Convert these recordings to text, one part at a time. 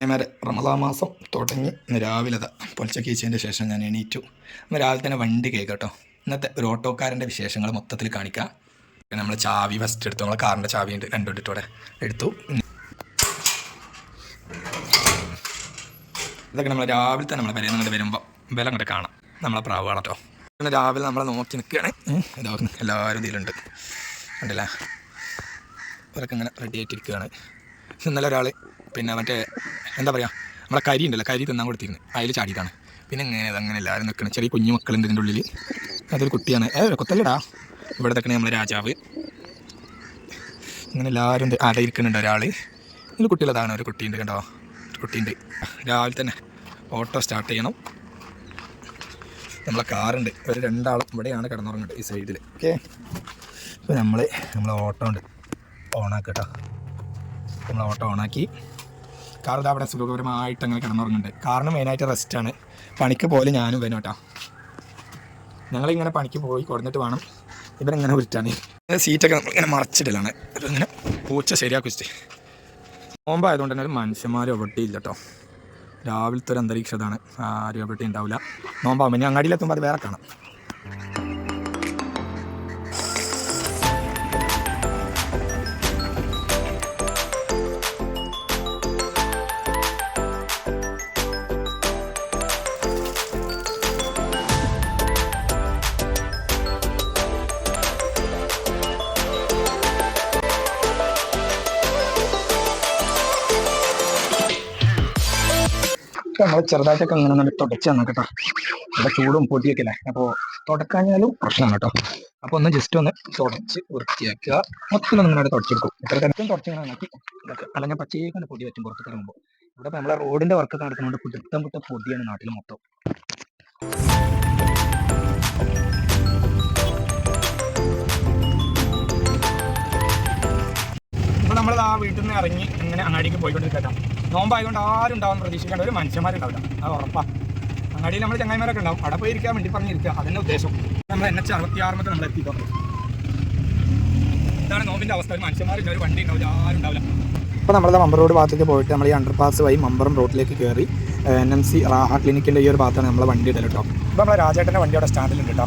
അതേമാതിരി റമദാ മാസം തുടങ്ങി രാവിലെ ദാ പൊലച്ചക്ക് കഴിച്ചതിന്റെ ശേഷം ഞാൻ എണീറ്റു. ഇന്ന് രാവിലെ തന്നെ വണ്ടി കേൾക്കട്ടോ ഇന്നത്തെ ഒരു ഓട്ടോക്കാരന്റെ വിശേഷങ്ങൾ മൊത്തത്തിൽ കാണിക്കാം. നമ്മൾ ചാവി ഫസ്റ്റ് എടുത്തു. നമ്മളെ കാറിന്റെ ചാവി ഉണ്ട്. രണ്ടു ഇട്ടോടെ എടുത്തു. ഇതൊക്കെ നമ്മൾ രാവിലെ തന്നെ നമ്മളെ വില അങ്ങോട്ട് വരുമ്പോൾ വില അങ്ങോട്ട് കാണാം. നമ്മളെ പ്രാവാണ് കേട്ടോ. പിന്നെ രാവിലെ നമ്മളെ നോക്കി നിൽക്കുകയാണ് എല്ലാവരും ഇതിലുണ്ട് ഉണ്ടല്ലേ ഇവരൊക്കെ ഇങ്ങനെ റെഡി ആയിട്ടിരിക്കുകയാണ് ഇന്നലെ ഒരാൾ പിന്നെ മറ്റേ എന്താ പറയുക നമ്മുടെ കരി ഉണ്ടല്ലോ കരി തിന്നാൻ കൊടുത്തിരുന്നു. അതിൽ ചാടിയതാണ്. പിന്നെ ഇങ്ങനെ അങ്ങനെ എല്ലാവരും നിൽക്കണം ചെറിയ കുഞ്ഞു മക്കളുണ്ട് ഇതിന്റെ ഉള്ളിൽ അതൊരു കുട്ടിയാണ്. ഏ കൊത്തല്ലടാ. ഇവിടെ നിൽക്കണേ നമ്മളെ രാജാവ്. ഇങ്ങനെ എല്ലാവരും അവിടെ ഇരിക്കുന്നുണ്ട് ഒരാൾ ഇതിൽ കുട്ടികളതാണ് ഒരു കുട്ടിയുണ്ട് കണ്ടോ? ഒരു കുട്ടിയുണ്ട്. രാവിലെ തന്നെ ഓട്ടോ സ്റ്റാർട്ട് ചെയ്യണം. നമ്മളെ കാറുണ്ട്. ഒരു രണ്ടാളും ഇവിടെയാണ് കിടന്നുറങ്ങുന്നത് ഈ സൈഡിൽ ഓക്കെ? ഇപ്പോൾ നമ്മൾ നമ്മളെ ഓട്ടോ ഉണ്ട്. ഓണാക്കട്ടോ നമ്മൾ ഓട്ടോ ഓണാക്കി. കാർ ഇതാ അവിടെ സുഖകരമായിട്ട് അങ്ങനെ കിടന്നുറങ്ങുന്നുണ്ട്. കാറിന് മെയിനായിട്ട് റെസ്റ്റാണ് പണിക്ക് പോലെ ഞാനും വരും കേട്ടോ ഞങ്ങളിങ്ങനെ പണിക്ക് പോയി കൊടുത്തിട്ട് വേണം. ഇവരിങ്ങനെ ഉരുട്ടാണ് സീറ്റൊക്കെ നമ്മൾ ഇങ്ങനെ മറച്ചിടലാണ്. ഇങ്ങനെ പൂച്ച ശരിയാക്കി വെച്ചിട്ട് നോമ്പായതുകൊണ്ട് തന്നെ ഒരു മനുഷ്യന്മാരും എവിടെ ഇല്ല കേട്ടോ രാവിലത്തെ ഒരു അന്തരീക്ഷം ഇതാണ് ആരും എവിടെ ഉണ്ടാവില്ല നോമ്പാകുമ്പോൾ ഇനി അങ്ങാടിയിലെത്തുമ്പോൾ അത് വേറെ കാണാം. നമ്മൾ ചെറുതായിട്ടൊക്കെ ഇങ്ങനെ നല്ല തുടച്ച് തന്നെ കേട്ടോ ഇവിടെ ചൂടും പൊടിയൊക്കെ അല്ലേ അപ്പോൾ തുടക്കാഞ്ഞാലും പ്രശ്നമാണ് കേട്ടോ അപ്പോൾ ഒന്ന് ജസ്റ്റ് ഒന്ന് തുടച്ച് വൃത്തിയാക്കുക. മൊത്തം ഇങ്ങനെ തുടച്ചെടുക്കും. ഇത്ര തരത്തിലും തുടച്ചിങ്ങനെ നോക്കി ഇതൊക്കെ അല്ലെങ്കിൽ പച്ചയൊക്കെ പൊടി പറ്റും പുറത്തേക്ക് ഇറങ്ങുമ്പോൾ ഇവിടെ നമ്മളെ റോഡിന്റെ വർക്ക് നടക്കുന്നുണ്ട് പുതുത്തം പൊടിയാണ് നാട്ടിൽ മൊത്തം. നമ്മൾ ആ വീട്ടിൽ നിന്ന് ഇറങ്ങി ഇങ്ങനെ അങ്ങാടിക്ക് പോയിക്കൊണ്ടിരിക്കട്ടോ. നോമ്പായതുകൊണ്ട് ആരും ഉണ്ടാവും പ്രതീക്ഷിക്കേണ്ട ഒരു മനുഷ്യന്മാരുണ്ടാവില്ല. അത് ഉറപ്പാ. അങ്ങാടിയിൽ നമ്മൾ ചങ്ങായിമാരൊക്കെ ഉണ്ടാവും. അവിടെ പോയി ഇരിക്കാൻ വേണ്ടി പറഞ്ഞിരിക്കുക. അതിന്റെ ഉദ്ദേശം. നമ്മൾ എൻ എച്ച് അറുപത്തി ആറുമത്തെ നമ്മൾ എത്തിക്കോ ഇതാണ് നോമ്പിന്റെ അവസ്ഥ. ഒരു മനുഷ്യന്മാരില്ല ഒരു വണ്ടി ഉണ്ടാവില്ല ആരും ഉണ്ടാവില്ല. ഇപ്പോൾ നമ്മളത് മമ്പർ റോഡ് ഭാഗത്തേക്ക് പോയിട്ട് നമ്മൾ ഈ അണ്ടർ പാസ് വഴി മമ്പറം റോഡിലേക്ക് കയറി എൻ എം സി റാഹ ക്ലിനിക്കിന്റെ ഈ ഒരു ഭാഗത്താണ് നമ്മളെ വണ്ടി ഇടൽ കേട്ടോ ഇപ്പോൾ നമ്മളെ രാജേട്ടന്റെ വണ്ടി അവിടെ സ്റ്റാൻഡിലുണ്ട് കേട്ടോ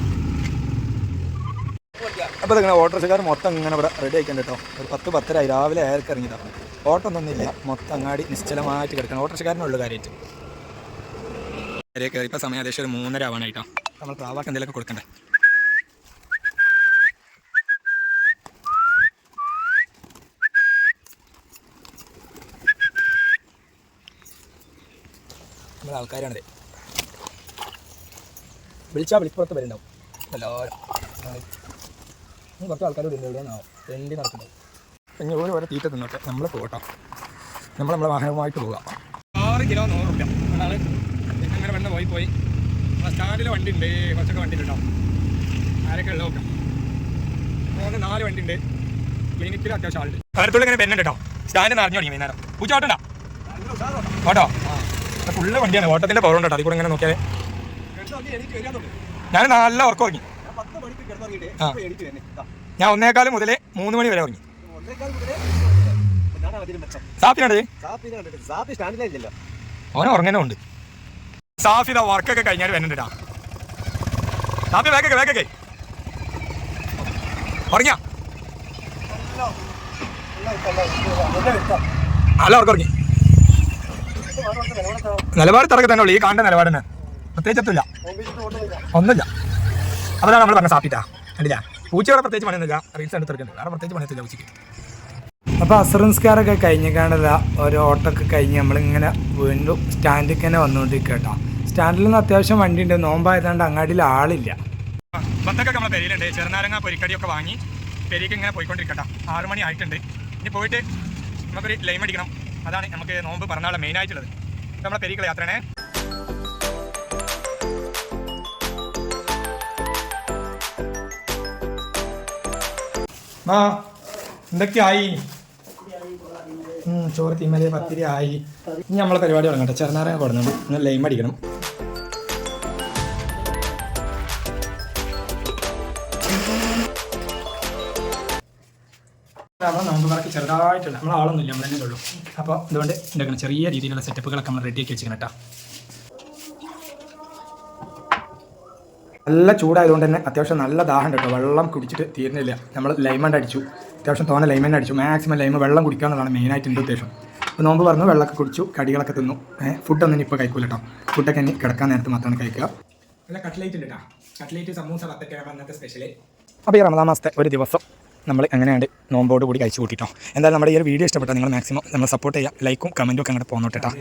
അപ്പോൾ ഇങ്ങനെ ഓട്ടോറിക്ഷക്കാർ മൊത്തം ഇങ്ങനെ ഇവിടെ റെഡി ആയിക്കണ്ട കേട്ടോ. ഒരു പത്ത് പത്തരായി. രാവിലെ ഏർക്ക് ഇറങ്ങിയതാണ്. ഓട്ടോ ഒന്നൊന്നുമില്ല മൊത്തം അങ്ങാടി നിശ്ചലമായിട്ട് കിടക്കണം. ഓട്ടോറിക്ഷക്കാരനുള്ള കാര്യമായിട്ട്. ഇപ്പോൾ സമയം ഏകദേശം ഒരു മൂന്നര ആവാനായിട്ടോ നമ്മൾ പ്രാവാക്ക് എന്തെങ്കിലുമൊക്കെ കൊടുക്കണ്ടേ? നമ്മുടെ ആൾക്കാരാണിത് വിളിച്ചാൽ വിളിപ്പുറത്ത് വരുന്നുണ്ടാവും. എല്ലാവരും. ഇനി കുറച്ച് ആൾക്കാർ ഇവിടെ എവിടെയാണാവും രണ്ടി നടക്കുന്നത്. ഇനി ഓരോ ഓരോ തീറ്റ തിന്നോട്ടെ നമ്മൾ പോകട്ടോ നമ്മൾ നമ്മളെ വാഹനവുമായിട്ട് പോകാം. ആറ് കിലോ നൂറ് റുപ്യ. പിന്നെ ഇങ്ങനെ വന്ന് പോയി പോയി. സ്റ്റാൻഡിൽ വണ്ടി ഉണ്ട് കുറച്ചൊക്കെ വണ്ടി ഉണ്ടോ ആരൊക്കെ ഉള്ള നോക്കാം. മൂന്ന് നാല് വണ്ടി ഉണ്ട് ക്ലിനിക്കിൽ അത്യാവശ്യം ആളുണ്ട്. കരത്തുള്ള ഇങ്ങനെ പെണ്ണുണ്ട് കേട്ടോ. സ്റ്റാൻഡ് നിറഞ്ഞു തുടങ്ങി വൈകുന്നേരം. പൂച്ച ഓട്ടോ ഓട്ടോ? ഫുള്ള് വണ്ടിയാണ്. ഓട്ടത്തിന്റെ പവർ ഉണ്ടോ? അതിൽ കൂടെ ഇങ്ങനെ നോക്കിയാൽ ഞാൻ നല്ല ഉറക്കം ഉറങ്ങി. ആ. ഞാൻ ഒന്നേക്കാലം മുതലേ മൂന്ന് മണി വരെ ഉറങ്ങി. സാഫിനാണ് ഓനെ ഉറങ്ങാനുണ്ട് സാഫിത വർക്കൊക്കെ കഴിഞ്ഞാൽ വരുന്നുണ്ടാ സാഫി വേക്കൊക്കെ വേക്കൊക്കെ ഉറങ്ങിയ? നല്ല ഉറക്കം ഉറങ്ങി. നിലപാട് തിറക്കെ തന്നെ ഉള്ളു. ഈ കാണ്ട നിലപാടിന് പ്രത്യേകിച്ചില്ല ഒന്നുമില്ല. അതാണ് നമ്മൾ പറഞ്ഞ സാപ്പിട്ടാ കണ്ടില്ല. പൂച്ചയോടെ പ്രത്യേകിച്ച് പണിയൊന്നുമില്ല. റീൽസ് എടുത്തെടുക്കുന്നുണ്ട് വേറെ പ്രത്യേകിച്ച് പണിയത്തില്ല പൂച്ചയ്ക്ക്. അപ്പോൾ അസുറൻസ്കാരൊക്കെ കഴിഞ്ഞ് കാണില്ല ഒരു ഓട്ടൊക്കെ കഴിഞ്ഞ് നമ്മളിങ്ങനെ വീണ്ടും സ്റ്റാൻഡിൽ തന്നെ വന്നുകൊണ്ടിരിക്കുക കേട്ടോ. സ്റ്റാൻഡിൽ നിന്ന് അത്യാവശ്യം വണ്ടി ഉണ്ട് നോമ്പായതുകൊണ്ട് അങ്ങാടിയിൽ ആളില്ല. ബന്ധൊക്കെ നമ്മളെ പെരിയിലുണ്ട്. ചെറുനാരങ്ങ പൊരിക്കടിയൊക്കെ വാങ്ങി പെരിക്ക് ഇങ്ങനെ പോയിക്കൊണ്ടിരിക്കട്ടെ ആറ് മണി ആയിട്ടുണ്ട്. ഇനി പോയിട്ട് നമുക്കൊരു ലൈം അടിക്കണം. അതാണ് നമുക്ക് നോമ്പ് പറഞ്ഞാൽ മെയിനായിട്ടുള്ളത് നമ്മളെ പെരിക്കുള്ള യാത്രയാണേ ആ എന്തൊക്കെയായി? ചോറ് തിമ്മൽ പത്തിരി ആയി. ഇനി നമ്മളെ പരിപാടി തുടങ്ങട്ടെ. ചെറുനാരങ്ങ കൊടുക്കണം. ലൈം അടിക്കണം. നമ്മൾ നോമ്പ് പറക്ക് ചെറുതായിട്ടുണ്ട്. നമ്മൾ ആളൊന്നുമില്ല നമ്മൾ ഉള്ളൂ. അപ്പോൾ അതുകൊണ്ട് എന്താക്കണം ചെറിയ രീതിയിലുള്ള സെറ്റപ്പുകളൊക്കെ നമ്മൾ റെഡിയാക്കി വെച്ചിരിക്കണം കേട്ടോ നല്ല ചൂടായതുകൊണ്ട് തന്നെ അത്യാവശ്യം നല്ല ദാഹം കേട്ടോ. വെള്ളം കുടിച്ചിട്ട് തീരുന്നില്ല. നമ്മൾ ലൈമണ്ട് അടിച്ചു. അത്യാവശ്യം തോന്നെ ലൈമണ്ട് അടിച്ചു. മാക്സിമം ലൈമ വെള്ളം കുടിക്കുക എന്നുള്ളതാണ് മെയിനായിട്ട് എന്റെ ഉദ്ദേശം. അപ്പോൾ നോമ്പ് പറഞ്ഞു വെള്ളമൊക്കെ കുടിച്ചു കടികളൊക്കെ തിന്നു. ഫുഡൊന്നും ഇനി ഇപ്പോൾ കഴിക്കൂല കേട്ടോ. ഫുഡൊക്കെ ഇനി കിടക്കാൻ നേരത്ത് മാത്രമാണ് കഴിക്കുക. നല്ല കട്ട്ലേറ്റ് ഉണ്ട് കേട്ടോ. കട്ട്ലേറ്റ് സമൂസ അതൊക്കെ അന്നത്തെ സ്പെഷ്യൽ അപ്പോൾ ഈ റമദാൻ മാസത്തെ ഒരു ദിവസം നമ്മൾ എങ്ങനെയാണ് നോമ്പോട് കൂടി കഴിച്ചു കൂട്ടിട്ടോ. എന്തായാലും നമ്മുടെ ഈ ഒരു വീഡിയോ ഇഷ്ടപ്പെട്ടാൽ നിങ്ങൾ മാക്സിമം നമ്മൾ സപ്പോർട്ട് ചെയ്യുക. ലൈക്കും കമന്റും ഒക്കെ അങ്ങോട്ട് കേട്ടോ.